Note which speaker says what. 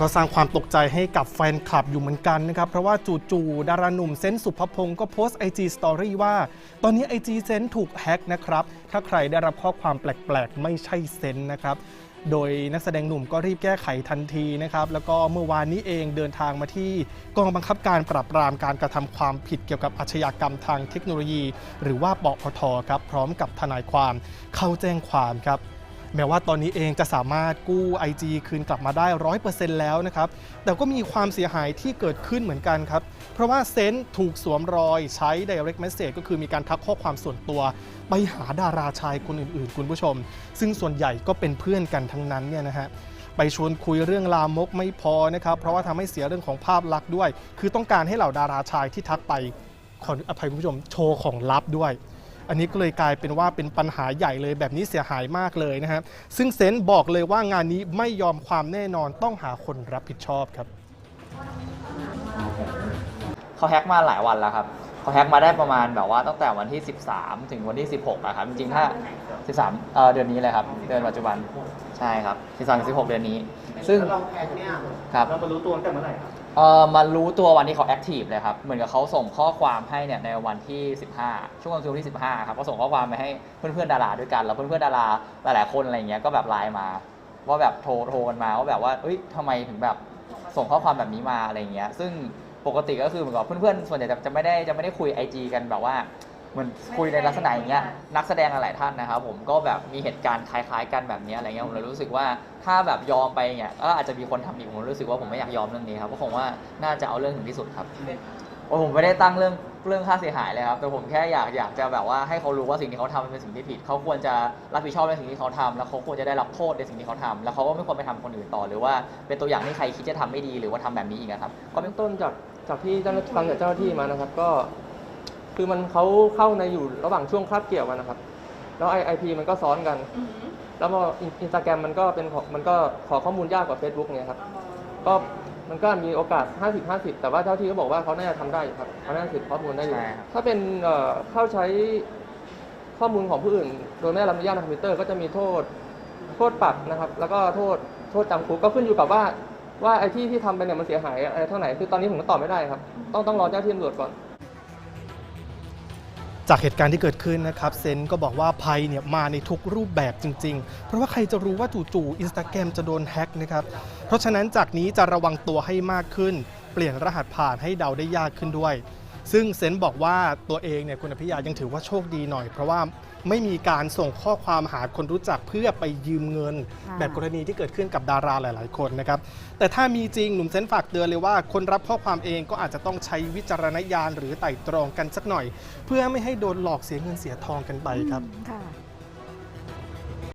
Speaker 1: ก็สร้างความตกใจให้กับแฟนคลับอยู่เหมือนกันนะครับ เพราะว่าจู่ๆดาราหนุ่มเซนสุภพงศ์ก็โพสต์ IG Story ว่า ตอนนี้ IG เซนถูกแฮ็กนะครับ ถ้าใครได้รับข้อความแปลกๆ ไม่ใช่เซนนะครับ โดยนักแสดงหนุ่มก็รีบแก้ไขทันทีนะครับ แล้วก็เมื่อวานนี้เองเดินทางมาที่กองบังคับการปราบปรามการกระทำความผิดเกี่ยวกับอาชญากรรมทางเทคโนโลยี หรือว่าปอทครับพร้อมกับทนายความเข้าแจ้งความครับ แม้ว่าตอนนี้เองจะสามารถกู้ IG คืนกลับมาได้ 100%แล้วนะครับ แต่ก็มีความเสียหายที่เกิดขึ้นเหมือนกันครับ เพราะว่าเซนต์ถูกสวมรอยใช้ direct message ก็คือมีการทักข้อความส่วนตัว ไปหาดาราชายคนอื่นๆ คุณผู้ชม ซึ่งส่วนใหญ่ก็เป็นเพื่อนกันทั้งนั้นเนี่ยนะฮะไปชวนคุยเรื่องลามกไม่พอนะครับเพราะว่าทำให้เสียเรื่องของภาพลักษณ์ด้วย คือต้องการให้เหล่าดาราชายที่ทักไปขออภัยคุณผู้ชมโชว์ของลับด้วย อันนี้ก็เลยกลายเป็นว่าเป็นปัญหาใหญ่เลยแบบนี้เสียหายมากเลยนะครับซึ่งเซนต์บอกเลยว่างานนี้ไม่ยอมความแน่นอนต้องหาคนรับผิดชอบครับ
Speaker 2: เขาแฮ็กมาหลายวันแล้วครับเขาแฮ็กมาได้ประมาณแบบว่าตั้งแต่วันที่ 13 ถึงวันที่ 16อะครับจริงๆถ้า 13เอ่อเดือนนี้เลยครับเดือนปัจจุบันใช่ครับ 13ถึง16 เดือนนี้ ซึ่ง
Speaker 3: เราแฮ็กเนี่ย
Speaker 2: ครับ
Speaker 3: เรามารู้ตัวตั้งแต่เมื่อไหร่ครับ
Speaker 2: เออมารู้ตัววันที่เขาแอคทีฟเลยครับ เหมือนกับเขาส่งข้อความให้เนี่ยในวันที่ 15 ช่วงวันที่ 15 ครับก็ส่งข้อความไปให้เพื่อนๆดาราด้วยกัน แล้วเพื่อนๆดาราหลายๆคนอะไรเงี้ยก็แบบไลน์มา ว่าแบบโทรโทรกันมาว่าแบบว่าเอ้ยทำไมถึงแบบส่งข้อความแบบนี้มาอะไรเงี้ย ซึ่งปกติก็คือเหมือนกับเพื่อนๆส่วนใหญ่จะจะไม่ได้จะไม่ได้คุย IG กันแบบว่า เหมือนคุยในลักษณะอย่างเงี้ยนักแสดงหลายๆท่านนะครับผมก็แบบมีเหตุการณ์คล้ายๆ กันแบบเนี้ยอะไรเงี้ยผมเลยรู้สึกว่าถ้าแบบยอมไปเนี่ยก็อาจจะมีคนทำอีกผมรู้สึกว่าผมไม่อยากยอมเรื่องนี้ครับก็คงว่าน่าจะเอาเรื่องถึงที่สุดครับโอ้ผมไม่ได้ตั้งเรื่องเรื่องค่าเสียหายเลยครับแต่ผมแค่อยากอยากจะแบบว่าให้เขารู้ว่าสิ่งที่เขาทำมันเป็นสิ่งที่ผิด เขาควรจะรับผิดชอบในสิ่งที่เขาทำแล้วเขาควรจะได้รับโทษในสิ่งที่เขาทำแล้วเขาก็ไม่ควรไปทำคนอื่นต่อ หรือว่าเป็นตัวอย่างให้ใครคิดจะทำไม่ดีหรือว่าทำแบบนี้อีกอะครับก็ไม่
Speaker 4: เบื้องต้นจากจากที่เจ้าหน้าที่ฟังจากเจ้าหน้าที่มานะครับ ก็ คือมันเขาเข้าในอยู่ระหว่างช่วงคาบเกี่ยวกันนะครับ แล้วไอไอพีมันก็ซ้อนกันแล้วพออินสตาแกรมมันก็เป็นของมันก็ขอข้อมูลยากกว่า Facebook เนี่ยครับ ก็มันก็มีโอกาส 50 50 แต่ว่าเจ้าที่ก็บอกว่าเขาน่าจะทำได้อยู่ครับเขาน่าจะสืบข้อมูลได้อยู่
Speaker 2: ใช่ครับ
Speaker 4: ถ้าเป็นเอ่อเข้าใช้ข้อมูลของผู้อื่น โดยไม่ได้รับอนุญาตทางคอมพิวเตอร์ก็จะมีโทษโทษปรับนะครับ แล้วก็โทษโทษจำคุกก็ขึ้นอยู่กับว่า ว่าไอ้ที่ที่ทำไปเนี่ยมันเสียหายอะไรเท่าไหร่คือตอนนี้ผมก็ตอบไม่ได้ครับ ต้องต้องรอเจ้าที่ตำรวจก่อน
Speaker 1: จากเหตุการณ์ที่เกิดขึ้นนะครับเซนก็บอกว่าภัยเนี่ยมาในทุกรูปแบบจริง ๆ เพราะว่าใครจะรู้ว่าจู่ๆอินสตาแกรมจะโดนแฮ็กนะครับ เพราะฉะนั้นจากนี้จะระวังตัวให้มากขึ้น เปลี่ยนรหัสผ่านให้เดาได้ยากขึ้นด้วย ซึ่งเซนบอกว่าตัวเองเนี่ยคุณอภิยายังถือว่าโชคดีหน่อย เพราะว่า ไม่มีการส่งข้อความหาคนรู้จักเพื่อไปยืมเงิน
Speaker 5: ค่ะ
Speaker 1: แบบกรณีที่เกิดขึ้นกับดาราหลาย ๆ คนนะครับแต่ถ้ามีจริงหนุ่มเซนฝากเตือนเลยว่า คนรับข้อความเองก็อาจจะต้องใช้วิจารณญาณหรือไต่ตรองกันสักหน่อย เพื่อไม่ให้โดนหลอกเสียเงินเสียทองกันไปครับ
Speaker 5: ค่ะ